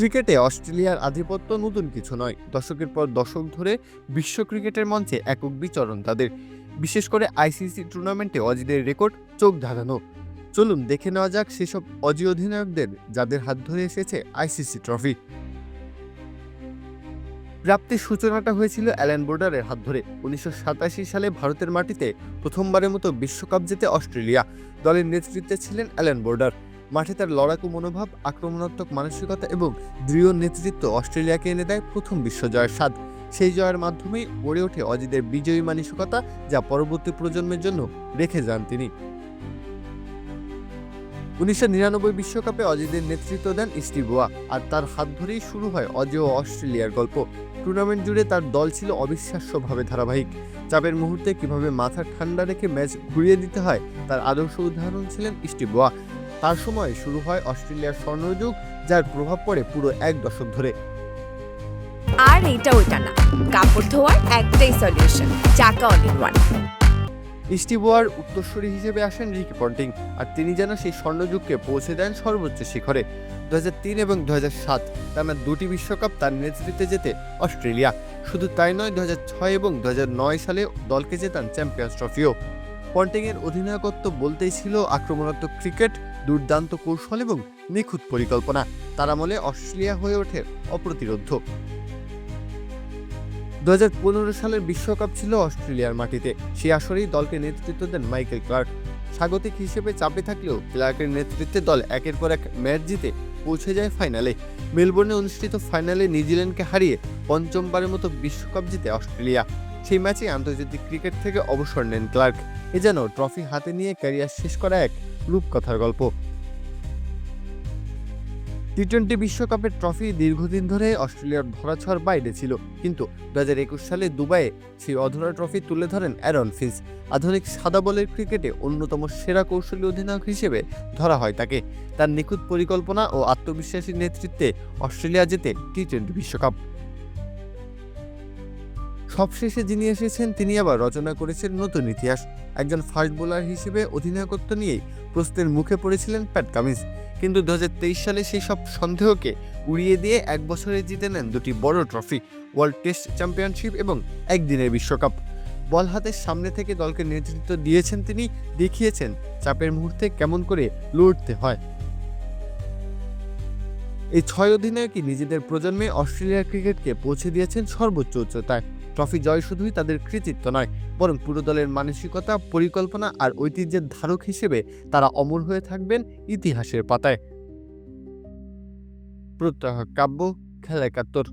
ক্রিকেটে অস্ট্রেলিয়ার আধিপত্য নতুন কিছু নয়। দশকের পর দশক ধরে বিশ্ব ক্রিকেটের মঞ্চে একক বিচরণ তাদের। বিশেষ করে আইসিসি টুর্নামেন্টে অজিদের রেকর্ড চোখ ধাঁধানো। চলুন দেখে নেওয়া যাক সেসব অজি অধিনায়কদের যাদের হাত ধরে এসেছে আইসিসি ট্রফি। প্রাপ্তির সূচনাটা হয়েছিল অ্যালেন বোর্ডারের হাত ধরে। উনিশশো সাতাশি সালে ভারতের মাটিতে প্রথমবারের মতো বিশ্বকাপ জেতে অস্ট্রেলিয়া। দলের নেতৃত্বে ছিলেন অ্যালেন বোর্ডার মাঠে তার লড়াকু মনোভাব, আক্রমণাত্মক মানসিকতা এবং দৃঢ় নেতৃত্ব অস্ট্রেলিয়াকে এনে দেয় প্রথম বিশ্বজয়ের স্বাদ। সেই জয়ের মাধ্যমেই গড়ে ওঠে অজিদের বিজয়ী মানসিকতা, যা পরবর্তী প্রজন্মের জন্য রেখে যান তিনি। উনিশশো নিরানব্বই বিশ্বকাপে অজিদের নেতৃত্ব দেন স্টিবোয়া আর তার হাত ধরেই শুরু হয় অজি ও অস্ট্রেলিয়ার গল্প। টুর্নামেন্ট জুড়ে তার দল ছিল অবিশ্বাস্যভাবে ধারাবাহিক। চাপের মুহূর্তে কীভাবে মাথা ঠান্ডা রেখে ম্যাচ ঘুরিয়ে দিতে হয়, তার আদর্শ উদাহরণ ছিলেন স্টিবোয়া তার সময় শুরু হয় অস্ট্রেলিয়ার স্বর্ণযুগ যার প্রভাব পড়ে পুরো এক দশক ধরে। আর এটা ওইটা না। কাপড় ধোয়ার একটাই সলিউশন চাকা অল ইন ওয়ান স্টিবোয়ার উত্তরসূরি হিসেবে আসেন রিকি পন্টিং আর তিনি যেন সেই স্বর্ণযুগকে পৌঁছে দেন সর্বোচ্চ শিখরে। দু তিন এবং দু হাজার সাত টানা দুটি বিশ্বকাপ তার নেতৃত্বে যেতে অস্ট্রেলিয়া। শুধু তাই নয় দু ছয় এবং দু নয় সালে দলকে জেতান চ্যাম্পিয়ন্স ট্রফিও পন্টিংয়ের অধিনায়কত্ব বলতেই ছিল আক্রমণাত্মক ক্রিকেট দুর্দান্ত কৌশল এবং নিখুঁত পরিকল্পনা। তার আমলে অস্ট্রেলিয়া হয়ে ওঠে অপ্রতিরোধ্য দু পনেরো সালের বিশ্বকাপ ছিল অস্ট্রেলিয়ার মাটিতে। সেই আসরেই দলকে নেতৃত্ব দেন মাইকেল ক্লার্ক। স্বাগতিক হিসেবে চাপে থাকলেও ক্লার্কের নেতৃত্বে দল একের পর এক ম্যাচ জিতে পৌঁছে যায় ফাইনালে। মেলবোর্নে অনুষ্ঠিত ফাইনালে নিউজিল্যান্ডকে হারিয়ে পঞ্চমবারের মতো বিশ্বকাপ জিতে অস্ট্রেলিয়া। সেই ম্যাচে আন্তর্জাতিক ক্রিকেট থেকে অবসর নেন ক্লার্ক। এ যেন ট্রফি হাতে নিয়ে ক্যারিয়ার শেষ করা এক রূপকথার গল্প। টি টোয়েন্টি বিশ্বকাপের ট্রফি দীর্ঘদিন ধরে অস্ট্রেলিয়ার ধরাছোঁয়ার বাইরে ছিল। কিন্তু দু হাজার একুশ সালে দুবাইয়ে সেই অধরা ট্রফি তুলে ধরেন অ্যারন ফিন্স আধুনিক সাদা বলের ক্রিকেটে অন্যতম সেরা কৌশলী অধিনায়ক হিসেবে ধরা হয় তাকে। তার নিখুঁত পরিকল্পনা ও আত্মবিশ্বাসী নেতৃত্বে অস্ট্রেলিয়া জেতে টি টোয়েন্টি বিশ্বকাপ। সবশেষে যিনি এসেছেন, তিনি আবার রচনা করেছেন নতুন ইতিহাস। একজন ফাস্ট বোলার হিসেবে অধিনায়কত্ব নিয়েই প্রশ্নের মুখে পড়েছিলেন প্যাট কামিন্স। কিন্তু দু হাজার তেইশ সালে সেই সব সন্দেহকে উড়িয়ে দিয়ে এক বছরে জিতে নেন দুটি বড় ট্রফি, ওয়ার্ল্ড টেস্ট চ্যাম্পিয়নশিপ এবং একদিনের বিশ্বকাপ। বল হাতের সামনে থেকে দলকে নেতৃত্ব দিয়েছেন তিনি, দেখিয়েছেন চাপের মুহূর্তে কেমন করে লড়তে হয়। এই ছয় অধিনায়কই নিজেদের প্রজন্মে অস্ট্রেলিয়ার ক্রিকেটকে পৌঁছে দিয়েছেন সর্বোচ্চ উচ্চতায়। ট্রফি জয় শুধুই তাদের কৃতিত্ব নয়, বরং পুরো দলের মানসিকতা, পরিকল্পনা আর ঐতিহ্যের ধারক হিসেবে তারা অমর হয়ে থাকবেন ইতিহাসের পাতায়। প্রত্যহ কাব্য, খেলা একাত্তর।